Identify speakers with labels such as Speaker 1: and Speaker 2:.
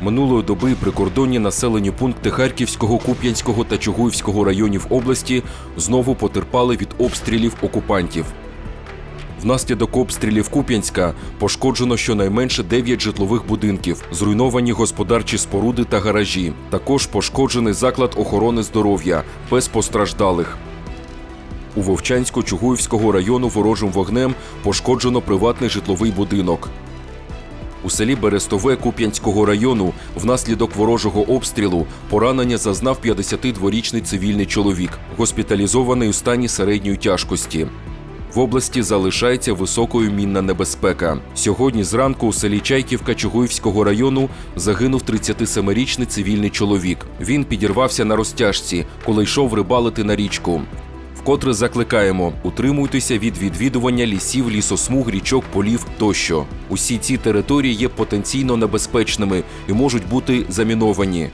Speaker 1: Минулої доби прикордонні населені пункти Харківського, Куп'янського та Чугуївського районів області знову потерпали від обстрілів окупантів. Внаслідок обстрілів Куп'янська пошкоджено щонайменше 9 житлових будинків, зруйновані господарчі споруди та гаражі. Також пошкоджений заклад охорони здоров'я без постраждалих. У Вовчанську-Чугуївського району ворожим вогнем пошкоджено приватний житловий будинок. У селі Берестове Куп'янського району внаслідок ворожого обстрілу поранення зазнав 52-річний цивільний чоловік, госпіталізований у стані середньої тяжкості. В області залишається високою мінна небезпека. Сьогодні зранку у селі Чайківка Чугуївського району загинув 37-річний цивільний чоловік. Він підірвався на розтяжці, коли йшов рибалити на річку. Вкотре закликаємо утримуйтеся від відвідування лісів, лісосмуг, річок, полів тощо. Усі ці території є потенційно небезпечними і можуть бути заміновані.